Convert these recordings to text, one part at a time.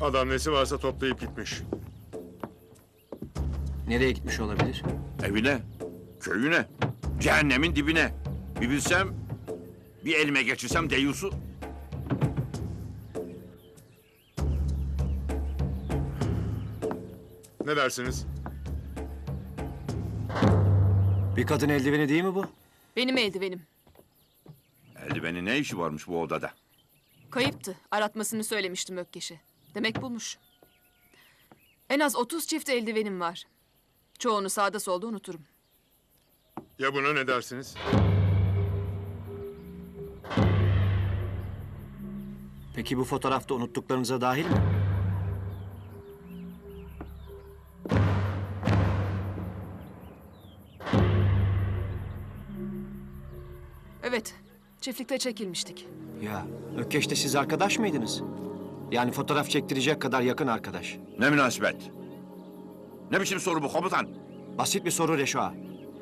Adam nesi varsa toplayıp gitmiş. Nereye gitmiş olabilir? Evine, köyüne, cehennemin dibine. Bir bilsem, bir elime geçirsem deyusu. Ne dersiniz? Bir kadın eldiveni değil mi bu? Benim eldivenim. Eldivenin ne işi varmış bu odada? Kayıptı. Aratmasını söylemiştim Ökkeş'e. Demek bulmuş. En az 30 çift eldivenim var. Çoğunu sağda solda unuturum. Ya buna ne dersiniz? Peki bu fotoğrafta unuttuklarınıza dahil mi? Evet, çiftlikte çekilmiştik. Ya Ökkeş'te siz arkadaş mıydınız? Yani fotoğraf çektirecek kadar yakın arkadaş. Ne münasebet? Ne biçim soru bu komutan? Basit bir soru Reşo ağa.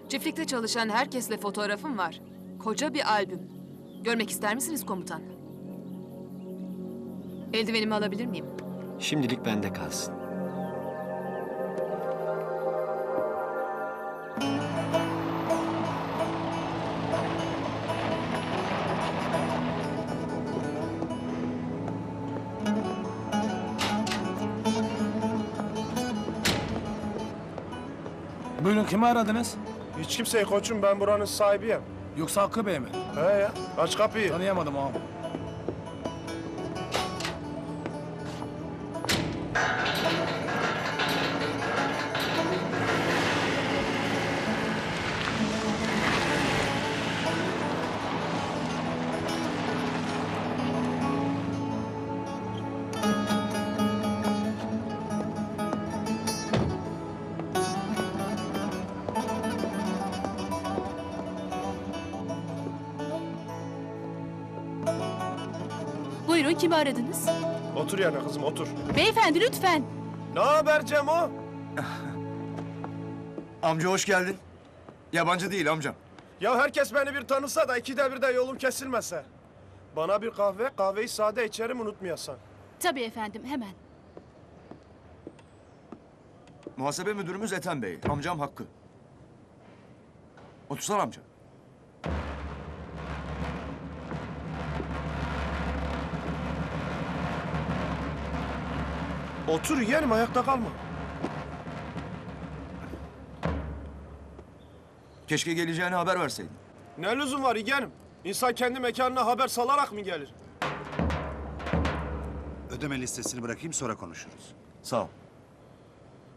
Çiftlikte çalışan herkesle fotoğrafım var. Koca bir albüm. Görmek ister misiniz komutan? Eldivenimi alabilir miyim? Şimdilik bende kalsın. Buyurun kimi aradınız? Hiç kimseyi koçum ben buranın sahibiyim. Yoksa Hakkı Bey mi? He ya aç kapıyı. Tanıyamadım ağam. Buyurun kimi aradınız? Otur yerine kızım otur. Beyefendi lütfen. Ne haber Cemo? Amca hoş geldin. Yabancı değil amcam. Ya herkes beni bir tanısa da ikide bir de yolum kesilmese. Bana bir kahve, kahveyi sade içerim unutmayasan. Tabii efendim hemen. Muhasebe müdürümüz Ethem Bey. Amcam Hakkı. Otursana amca. Otur yeğenim ayakta kalma. Keşke geleceğini haber verseydin. Ne lüzum var yeğenim? İnsan kendi mekanına haber salarak mı gelir? Ödeme listesini bırakayım sonra konuşuruz. Sağ ol.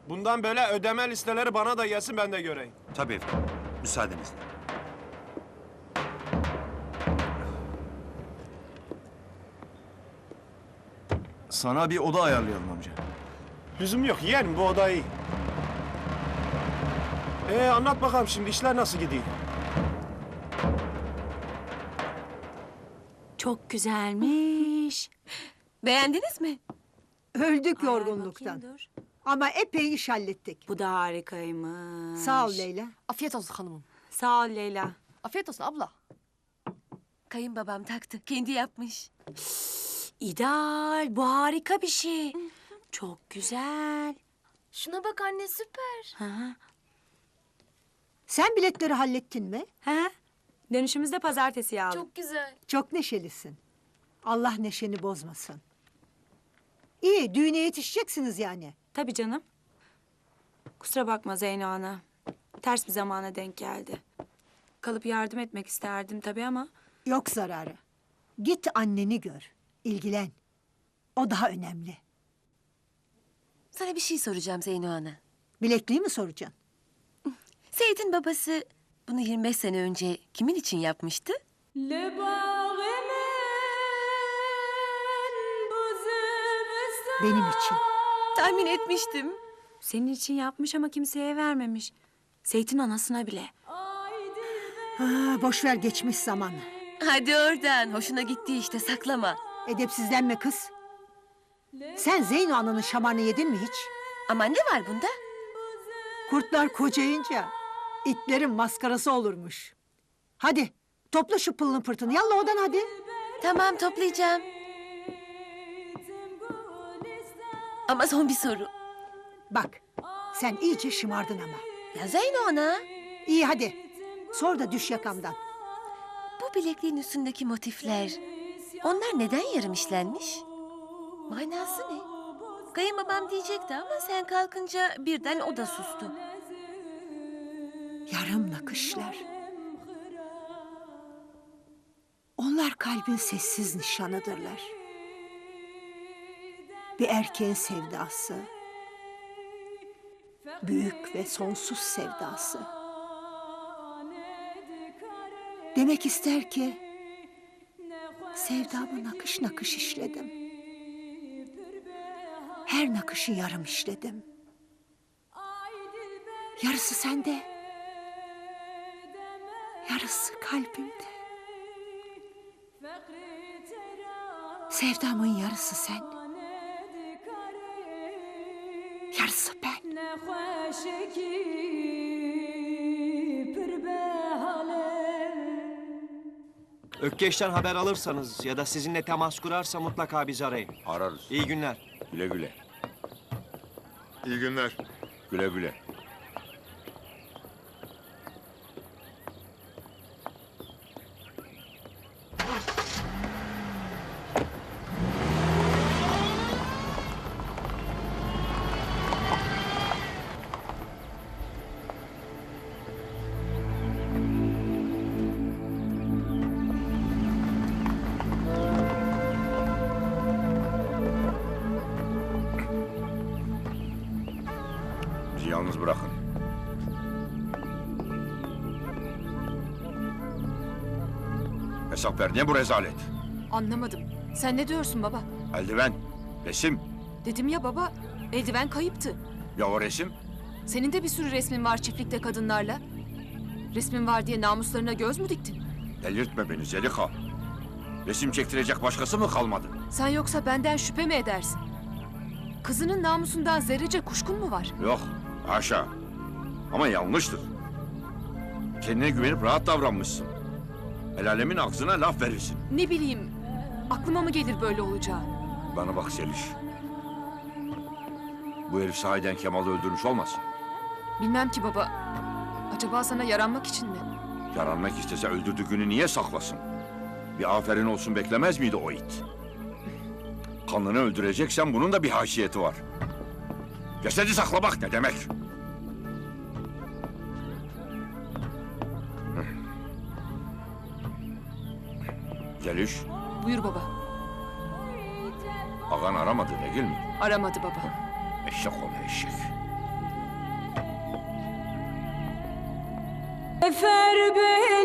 Bundan böyle ödeme listeleri bana da gelsin ben de göreyim. Tabii efendim. Müsaadenizle. Sana bir oda ayarlayalım amca. Lüzum yok yeğenim bu oda iyi. Ee anlat bakalım şimdi işler nasıl gidiyor? Çok güzelmiş. Beğendiniz mi? Öldük yorgunluktan. Bakayım, dur. Ama epey iş hallettik. Bu da harikaymış. Sağ ol Leyla. Afiyet olsun hanımım. Sağ ol Leyla. Afiyet olsun abla. Kayınbabam taktı. Kendi yapmış. İdeal. Bu harika bir şey. Çok güzel. Şuna bak anne süper. Hı. Sen biletleri hallettin mi? He? Dönüşümüzde pazartesi aldım. Çok güzel. Çok neşelisin. Allah neşeni bozmasın. İyi, düğüne yetişeceksiniz yani. Tabii canım. Kusura bakma Zeyno ana. Ters bir zamana denk geldi. Kalıp yardım etmek isterdim tabii ama... Yok zararı. Git anneni gör, ilgilen. O daha önemli. Sana bir şey soracağım Zeyno Ana. Bilekliği mi soracaksın? Seyit'in babası bunu 25 sene önce kimin için yapmıştı? Benim için. Tahmin etmiştim. Senin için yapmış ama kimseye vermemiş. Seyit'in anasına bile. Ha, boş ver geçmiş zaman. Hadi oradan. Hoşuna gitti işte saklama. Edepsizlenme kız. Sen Zeyno ananın şamarını yedin mi hiç? Ama ne var bunda? Kurtlar kocayınca itlerin maskarası olurmuş. Hadi topla şu pılını pırtını. Yallah odan hadi. Tamam toplayacağım. Ama son bir soru. Bak sen iyice şımardın ama. Ya Zeyno ana, İyi hadi. Sor da düş yakamdan. bu bilekliğin üstündeki motifler, onlar neden yarım işlenmiş? Manası ne? Kayınbabam diyecekti ama sen kalkınca birden o da sustu. Yarım nakışlar. Onlar kalbin sessiz nişanıdırlar. Bir erkeğin sevdası. Büyük ve sonsuz sevdası. Demek ister ki sevdamı nakış nakış işledim. Her nakışı yarım işledim. Yarısı sende. Yarısı kalbimde. Sevdamın yarısı sen. Yarısı ben. Ökkeş'ten haber alırsanız ya da sizinle temas kurarsa mutlaka bizi arayın. Ararız. İyi günler. Güle güle. İyi günler. Güle güle. Hesap ver. Ne bu rezalet? Anlamadım. Sen ne diyorsun baba? Eldiven, resim. Dedim ya baba, eldiven kayıptı. Ya o resim? Senin de bir sürü resmin var çiftlikte kadınlarla. Resmin var diye namuslarına göz mü diktin? Delirtme beni Zelika. Resim çektirecek başkası mı kalmadı? Sen yoksa benden şüphe mi edersin? Kızının namusundan zerrece kuşkun mu var? Yok, haşa. Ama yanlıştır. Kendine güvenip rahat davranmışsın. El alemin ağzına laf verirsin. Ne bileyim, aklıma mı gelir böyle olacağı? Bana bak Seliş. Bu herif sahiden Kemal'ı öldürmüş olmasın? Bilmem ki baba. Acaba sana yaranmak için mi? Yaranmak istese öldürdüğünü niye saklasın? Bir aferin olsun beklemez miydi o it? Kanını öldüreceksen bunun da bir haysiyeti var. Cesedi saklamak ne demek? Geliş, Buyur baba. ağan aramadı değil mi? Aramadı baba. Eşek ol eşek. Efer beni